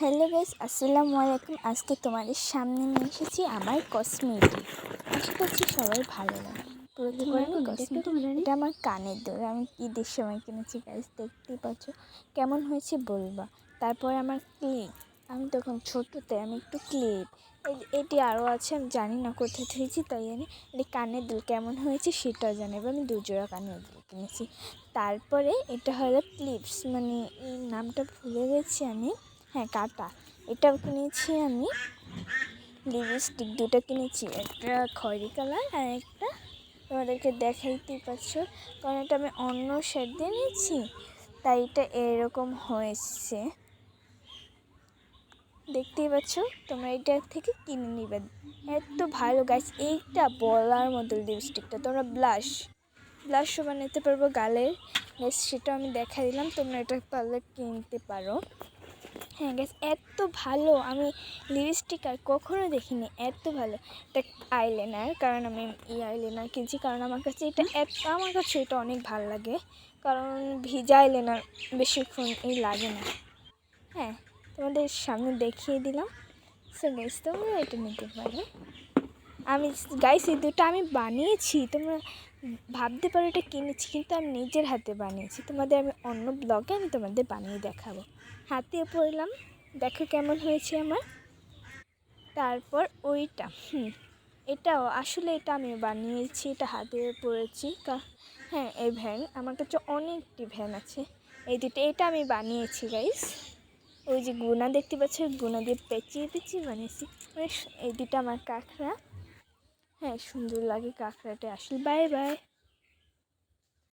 Hello guys আসসালামু আলাইকুম। আজকে তোমাদের সামনে নিয়ে এসেছি আমার কসমেটিক আশা করছি সবাই ভালো লাগে প্রথমে আমি cosmetic- এটা আমার কানের দোল আমি ঈদের সময় কিনেছি গাইস দেখতেই পাচ্ছ। কেমন হয়েছে বলবা। তারপর আমার ক্লিপ আমি তখন ছোটোতে আমি একটু ক্লিপ এটি আরও আছে আমি জানি না কোথায় থেকেছি তাই জানি। এটি কানের দুল কেমন হয়েছে সেটাও জানি এবার আমি দুজোড়া কানের দুল কিনেছি। তারপরে এটা হলো ক্লিপস মানে এই নামটা ভুলে গেছি আমি। হ্যাঁ কাটা এটাও কিনেছি আমি। লিপস্টিক দুটো কিনেছি, একটা খয়রি কালার আর একটা তোমাদেরকে দেখাইতেই পারছ কারণ এটা আমি অন্য শেড দিয়ে নিয়েছি, তাই এটা এরকম হয়েছে। দেখতেই পাচ্ছ, তোমরা এটা থেকে কিনে নিবে। এত ভালো গাছ এইটা বলার মতো লিপস্টিকটা। তোমরা ব্লাশ ব্লাশও বানাতে পারব গালের। সেটা আমি দেখা দিলাম, তোমরা এটা পারলে কিনতে পারো। হ্যাঁ গ্যাস এত ভালো। আমি লিপস্টিক আর কখনো দেখিনি, এত ভালো। এটা আইলাইনার কারণ আমি এই আইলাইনার কিনছি, কারণ আমার কাছে এটা এত, আমার কাছে এটা অনেক ভালো লাগে। কারণ ভিজা আইলাইনার বেশিক্ষণ এই লাগে না। হ্যাঁ তোমাদের সামনে দেখিয়ে দিলাম। সো গ্যাস তোমরা এটা নিতে পারো। আমি গাইস এই দুটো আমি বানিয়েছি, তোমরা ভাবতে পারো এটা কিনেছি, কিন্তু আমি নিজের হাতে বানিয়েছি। তোমাদের আমি অন্য ব্লগে আমি তোমাদের বানিয়ে দেখাবো। হাতে পড়লাম, দেখো কেমন হয়েছে আমার। তারপর ওইটা, হুম, এটাও, আসলে এটা আমি বানিয়েছি, এটা হাতে পড়েছি হ্যাঁ এই ভ্যান, আমার কাছে অনেকটি ভ্যান আছে। এই দুটো, এটা আমি বানিয়েছি গাইস ওই যে গুনা, দেখতে পাচ্ছ? গুনা দিয়ে পেঁচিয়ে পেঁচিয়ে বানিয়েছি এই দুটো আমার কাঁকড়া। হ্যাঁ সুন্দর লাগে কাঁকড়াটা। আসলে বাই বাই